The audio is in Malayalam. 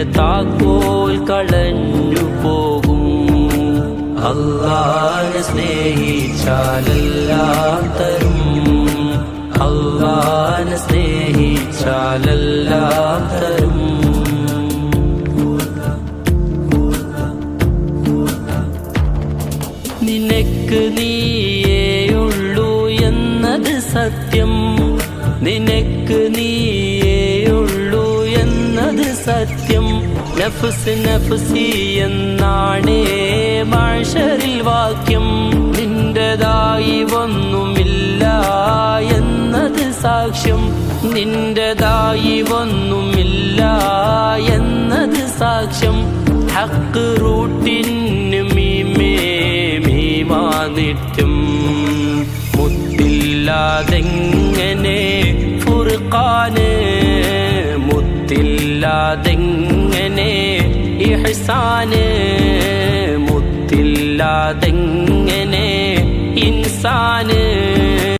നിന്റെ താക്കോൽ കളഞ്ഞു പോകും. അള്ളാനെ സ്നേഹിച്ചാലെല്ലാം തരും അള്ളാനെ സ്നേഹിച്ചാലെല്ലാം തരും നിനക്ക് നീയേയുള്ളൂ എന്നത് സത്യം. നിനക്ക് എന്നത് സത്യം നഫ്സ് നഫ്സി എന്നാണേ മാഷറിൽ വാക്യം. നിന്റേതായി ഒന്നുമില്ല എന്നത് സാക്ഷ്യം. നിന്റേതായി ഒന്നുമില്ല എന്നത് സാക്ഷ്യം. ഹക്ക് റൂട്ടിന് മീമേ മീമാ നിത്യം. മുത്തില്ലാതെങ്ങനെ ഫുർഖാന് മുത്തില്ലാതെങ്ങനെ ഇഹ്സാന് മുത്തില്ലാതെങ്ങനെ